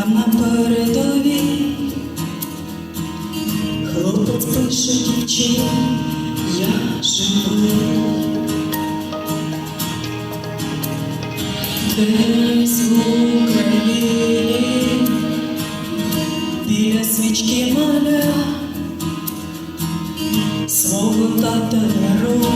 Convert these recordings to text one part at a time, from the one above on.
Там на передовій хлопець пише дівчина, я живу. Десь в Україні біля свічки маля свого тата герой.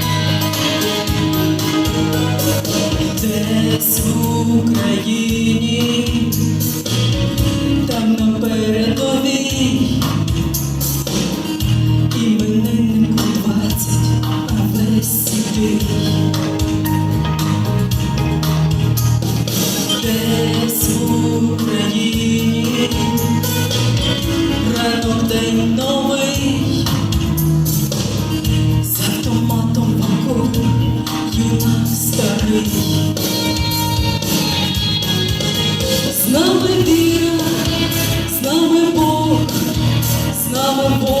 З нами віра, з нами Бог, з нами воля,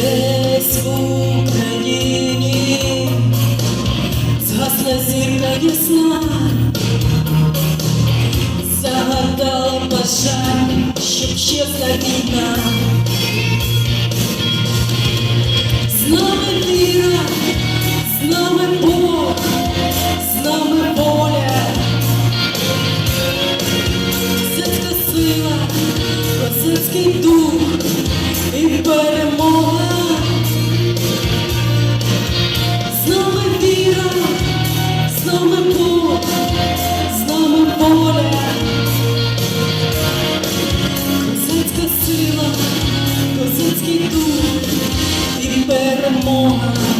Десь в Україні згасла зірка ясна, загадала бажання, щоб чесна війна. the morning